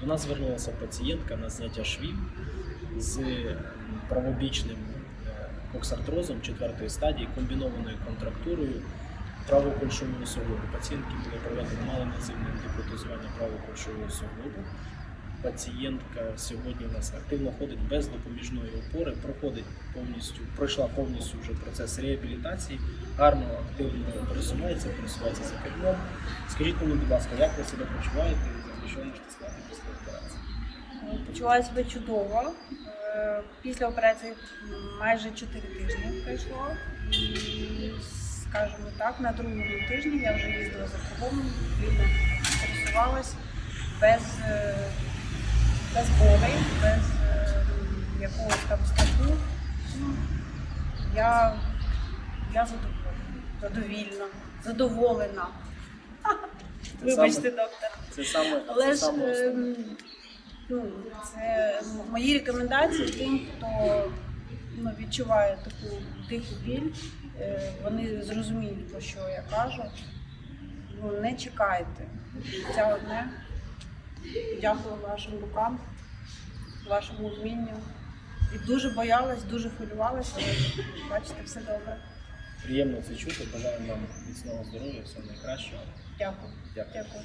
До нас звернулася пацієнтка на зняття швів з правобічним е, коксартрозом четвертої стадії, комбінованою контрактурою правокульшового суглобу. Пацієнтки було проведено малоінвазивне антипротезування правокульшового суглобу. Пацієнтка сьогодні у нас активно ходить без допоміжної опори, проходить повністю, пройшла повністю вже процес реабілітації, гарно, активно пересувається, пересувається за кермом. Скажіть мені, будь ласка, як ви себе почуваєте і що можете сказати? Почуваю себе чудово. Е, Після операції майже 4 тижні пройшло. І, скажімо так, на другому тижні я вже їздила за кермом, вільно пересувалась без, е, без болей, без е, якогось там страху. Я, я задоволена, задовільна, задоволена. Вибачте, доктор. Це саме, Але це ж саме основне. Ну, це мої рекомендації тим, хто ну, відчуває таку тиху біль, е, вони зрозуміють, про що я кажу. Ну, не чекайте. Це одне. Дякую вашим рукам, вашому вмінню. І дуже боялась, дуже хвилювалася, але бачите, все добре. Приємно це чути. Бажаємо вам міцного здоров'я, всього найкращого. Дякую. Дякую. Дякую.